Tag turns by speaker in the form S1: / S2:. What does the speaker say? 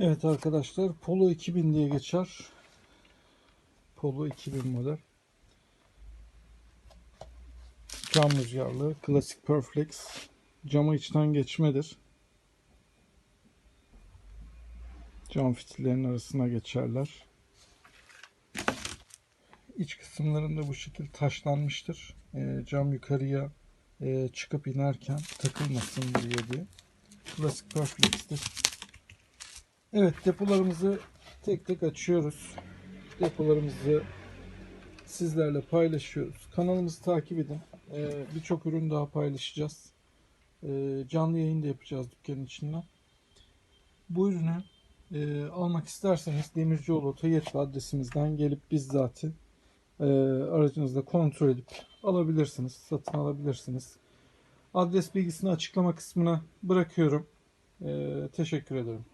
S1: Evet arkadaşlar Polo 2000 diye geçer. Polo 2000 model. Cam rüzgarlı klasik Perflex. Camı içten geçmedir. Cam fitillerin arasına geçerler. İç kısımlarında bu şekil taşlanmıştır. Ee, cam yukarıya e, çıkıp inerken takılmasın diye diye. Klasik Perflex'tir. Evet depolarımızı tek tek açıyoruz. Depolarımızı sizlerle paylaşıyoruz. Kanalımızı takip edin. Ee, Birçok ürün daha paylaşacağız. Ee, canlı yayın da yapacağız dükkanın içinden. Bu ürünü e, almak isterseniz Demircioğlu Otoyetli adresimizden gelip bizzat e, aracınızda kontrol edip alabilirsiniz. Satın alabilirsiniz. Adres bilgisini açıklama kısmına bırakıyorum. E, teşekkür ederim.